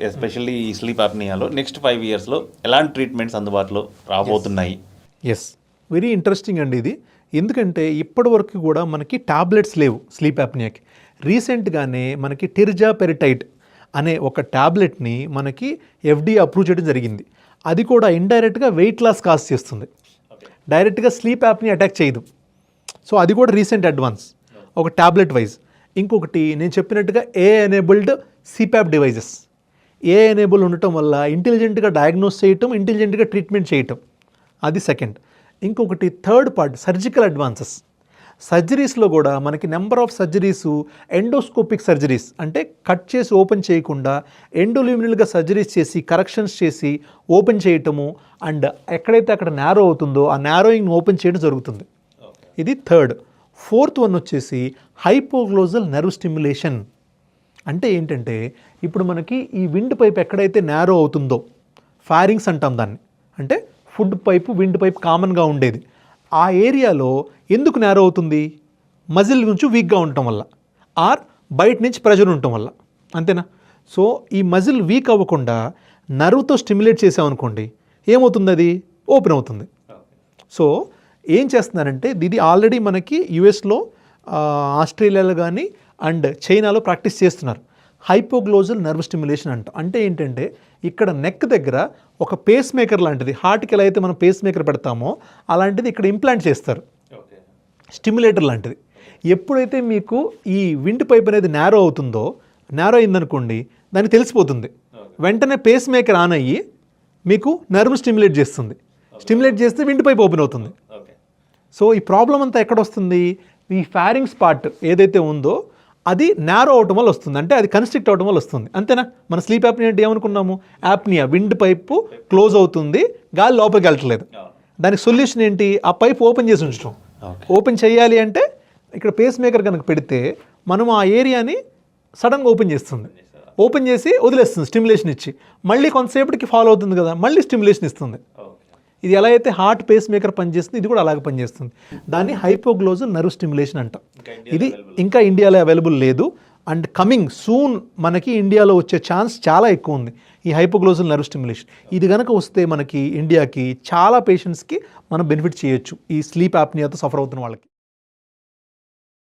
Especially ఈ sleep ఆప్నియాలో next five ఇయర్స్లో ఎలాంటి ట్రీట్మెంట్స్ అందుబాటులో రాబోతున్నాయి? ఎస్ వెరీ ఇంట్రెస్టింగ్ అండి ఇది. ఎందుకంటే ఇప్పటి వరకు కూడా మనకి టాబ్లెట్స్ లేవు స్లీప్ యాప్నియాకి రీసెంట్గానే మనకి టెరిజా పెరిటైట్ అనే ఒక టాబ్లెట్ని మనకి ఎఫ్డీ అప్రూవ్ చేయడం జరిగింది. అది కూడా ఇండైరెక్ట్గా వెయిట్ లాస్ కాజ్ చేస్తుంది. డైరెక్ట్గా స్లీప్ యాప్ని అటాక్ చేయదు. సో అది కూడా రీసెంట్ అడ్వాన్స్ ఒక టాబ్లెట్ వైజ్ ఇంకొకటి నేను చెప్పినట్టుగా A enabled CPAP devices A enable ఉండటం వల్ల ఇంటెలిజెంట్గా డయాగ్నోస్ చేయటం ఇంటెలిజెంట్గా ట్రీట్మెంట్ చేయటం. అది సెకండ్ ఇంకొకటి థర్డ్ పార్ట్ సర్జికల్ అడ్వాన్సెస్ సర్జరీస్లో కూడా మనకి number of surgeries endoscopic surgeries అంటే కట్ చేసి ఓపెన్ చేయకుండా ఎండోల్యూమినల్గా సర్జరీస్ చేసి కరెక్షన్స్ చేసి ఓపెన్ చేయటము అండ్ ఎక్కడైతే అక్కడ నేరో అవుతుందో ఆ నేరోయింగ్ ఓపెన్ చేయడం జరుగుతుంది. ఇది థర్డ్ ఫోర్త్ వన్ వచ్చేసి హైపోగ్లోజల్ నర్వ్ స్టిమ్యులేషన్ అంటే ఏంటంటే ఇప్పుడు మనకి ఈ విండ్ పైప్ ఎక్కడైతే నేరో అవుతుందో ఫైరింగ్స్ అంటాం దాన్ని అంటే ఫుడ్ పైపు విండ్ పైప్ కామన్గా ఉండేది. ఆ ఏరియాలో ఎందుకు నేరో అవుతుంది? మజిల్ నుంచి వీక్గా ఉండటం వల్ల ఆర్ బయట నుంచి ప్రెషర్ ఉండటం వల్ల అంతేనా? సో ఈ మజిల్ వీక్ అవ్వకుండా నర్వ్తో స్టిమ్యులేట్ చేసామనుకోండి ఏమవుతుంది అది ఓపెన్ అవుతుంది. సో ఏం చేస్తున్నారంటే ఇది ఆల్రెడీ మనకి యుఎస్లో ఆస్ట్రేలియాలో కానీ అండ్ చైనాలో ప్రాక్టీస్ చేస్తున్నారు. హైపోగ్లోజల్ నర్వ్ స్టిమ్యులేషన్ అంట. అంటే ఏంటంటే ఇక్కడ నెక్ దగ్గర ఒక పేస్ మేకర్ లాంటిది హార్ట్కి ఎలా అయితే మనం పేస్ మేకర్ పెడతామో అలాంటిది ఇక్కడ ఇంప్లాంట్ చేస్తారు. స్టిమ్యులేటర్ లాంటిది. ఎప్పుడైతే మీకు ఈ విండ్ పైప్ అనేది నేరో అవుతుందో నేరో అయిందనుకోండి దానికి తెలిసిపోతుంది. వెంటనే పేస్ మేకర్ ఆన్ అయ్యి మీకు నర్వ్ స్టిమ్యులేట్ చేస్తుంది. స్టిమ్యులేట్ చేస్తే విండ్ పైప్ ఓపెన్ అవుతుంది. సో ఈ ప్రాబ్లం అంతా ఎక్కడ వస్తుంది? ఈ ఫారింగ్స్ పార్ట్ ఏదైతే ఉందో అది నేరో అవటం వల్ల వస్తుంది. అంటే అది కన్స్ట్రిక్ట్ అవటం వల్ల వస్తుంది. అంతేనా? మన స్లీప్ యాప్నియా అంటే ఏమనుకున్నాము? యాప్నియా విండ్ పైపు క్లోజ్ అవుతుంది. గాలి లోపలికి వెళ్ళట్లేదు. దానికి సొల్యూషన్ ఏంటి? ఆ పైప్ ఓపెన్ చేసి ఉంచడం ఓపెన్ చేయాలి అంటే ఇక్కడ పేస్ మేకర్ కనుక పెడితే మనం ఆ ఏరియాని సడన్గా ఓపెన్ చేస్తుంది. ఓపెన్ చేసి వదిలేస్తుంది స్టిమ్యులేషన్ ఇచ్చి. మళ్ళీ కొంతసేపటికి ఫాలో అవుతుంది కదా మళ్ళీ స్టిమ్యులేషన్ ఇస్తుంది. ఇది ఎలా అయితే హార్ట్ పేస్ మేకర్ పనిచేస్తుంది ఇది కూడా అలాగే పనిచేస్తుంది. దాన్ని హైపోగ్లోజల్ నర్వ్ స్టిమ్యులేషన్ అంటాం. ఇది ఇంకా ఇండియాలో అవైలబుల్ లేదు. అండ్ కమింగ్ సూన్ మనకి ఇండియాలో వచ్చే ఛాన్స్ చాలా ఎక్కువ ఉంది ఈ హైపోగ్లోజల్ నర్వ్ స్టిమ్యులేషన్ ఇది కనుక వస్తే మనకి ఇండియాకి చాలా పేషెంట్స్కి మనం బెనిఫిట్ చేయొచ్చు. ఈ స్లీప్ యాప్నియాతో సఫర్ అవుతున్న వాళ్ళకి.